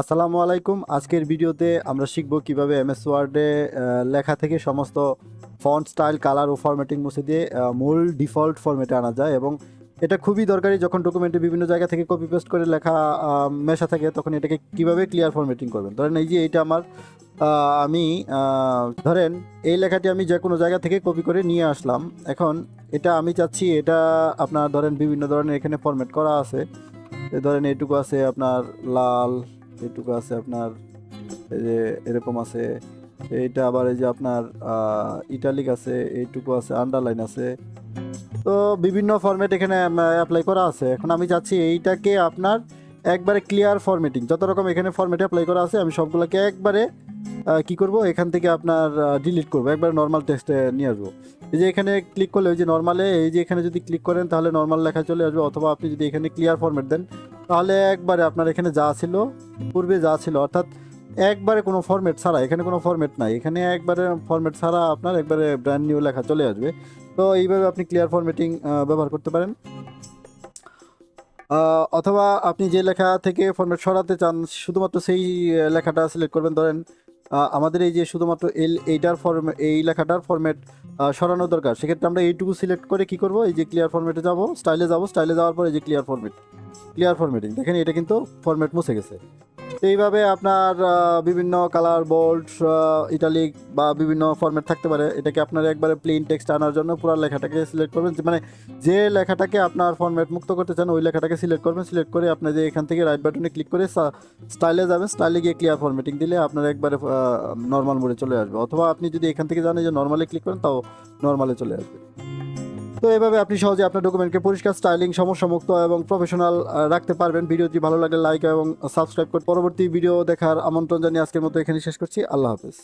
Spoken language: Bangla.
আসসালামু আলাইকুম। আজকের ভিডিওতে আমরা শিখব কীভাবে এমএস ওয়ার্ডে লেখা থেকে সমস্ত ফন্ট স্টাইল কালার ও ফরম্যাটিং মুছে দিয়ে মূল ডিফল্ট ফরম্যাটে আনা যায় এবং এটা খুবই দরকারি যখন ডকুমেন্টে বিভিন্ন জায়গা থেকে কপি পেস্ট করে লেখা মেশা থাকে, তখন এটাকে কীভাবে ক্লিয়ার ফরম্যাটিং করবেন? ধরেন এই যে এইটা আমার আমি ধরেন এই লেখাটি আমি যে কোনো জায়গা থেকে কপি করে নিয়ে আসলাম। এখন এটা আমি চাচ্ছি এটা আপনার ধরেন বিভিন্ন ধরনের এখানে ফরম্যাট করা আছে। ধরেন এইটুকু আছে আপনার লাল এইটুকু আছে আপনার, এই যে এরকম আছে, এইটা আবার এই যে আপনার ইটালিক আছে, এইটুকু আছে আন্ডারলাইন আছে। তো বিভিন্ন ফরম্যাট এখানে অ্যাপ্লাই করা আছে। এখন আমি যাচ্ছি এইটাকে আপনার একবারে ক্লিয়ার ফরম্যাটিং যত রকম এখানে ফরম্যাটে অ্যাপ্লাই করা আছে, আমি সবগুলোকে একবারে কি করব? এখান থেকে আপনার ডিলিট করব। একবারে নর্মাল টেক্সটে নিয়ে আসব। এই যে এখানে ক্লিক করলে, ওই যে নর্মালে এই যে এখানে যদি ক্লিক করেন, তাহলে নর্মাল লেখা চলে আসবে। অথবা আপনি যদি এখানে ক্লিয়ার ফরম্যাট দেন তাহলে একবারে আপনার এখানে যা ছিল, পূর্বে যা ছিল, অর্থাৎ একবারে কোনো ফরম্যাট ছাড়া, এখানে কোনো ফরম্যাট নাই। এখানে একবারে ফরম্যাট ছাড়া আপনার একবারে ব্র্যান্ড নিউ লেখা চলে আসবে। তো এইভাবে আপনি ক্লিয়ার ফরম্যাটিং ব্যবহার করতে পারেন। অথবা আপনি যে লেখা থেকে ফরম্যাট সরাতে চান, শুধুমাত্র সেই লেখাটা সিলেক্ট করবেন। ধরেন আমাদের এই যে শুধুমাত্র এল এইটার ফরম্যাট এই লেখাটার ফরম্যাট সরানো দরকার, সেক্ষেত্রে আমরা এইটুকু সিলেক্ট করে কি করব? এই যে ক্লিয়ার ফরম্যাটে যাব স্টাইলে যাব স্টাইলে যাওয়ার পর এই যে ক্লিয়ার ফরম্যাট ক্লিয়ার ফরম্যাটিং দেখেন, এটা কিন্তু ফরম্যাট মুছে গেছে। এইভাবে আপনার বিভিন্ন কালার বোল্ড ইটালিক বা বিভিন্ন ফরম্যাট থাকতে পারে। এটাকে আপনার একবারে প্লেন টেক্সট আনার জন্য পুরো লেখাটাকে সিলেক্ট করবেন। মানে যে লেখাটাকে আপনার ফরম্যাট মুক্ত করতে চান, ওই লেখাটাকে সিলেক্ট করবেন। সিলেক্ট করে আপনি যে এখান থেকে রাইট বাটনে ক্লিক করে স্টাইলে যাবেন। স্টাইলে গিয়ে ক্লিয়ার ফরম্যাটিং দিলে আপনার একবারে নর্মাল মোডে চলে আসবে। অথবা আপনি যদি এখান থেকে জানেন যে নর্মালি ক্লিক করেন, তাও নর্মালে চলে আসবে। তো এভাবে আপনি সহজে আপনার ডকুমেন্টকে পরিষ্কার স্টাইলিং সমস্যামুক্ত এবং প্রফেশনাল রাখতে পারবেন। ভিডিওটি ভালো লাগলে লাইক এবং সাবস্ক্রাইব করে পরবর্তী ভিডিও দেখার আমন্ত্রণ জানিয়ে আজকের মতো এখানে শেষ করছি। আল্লাহ হাফেজ।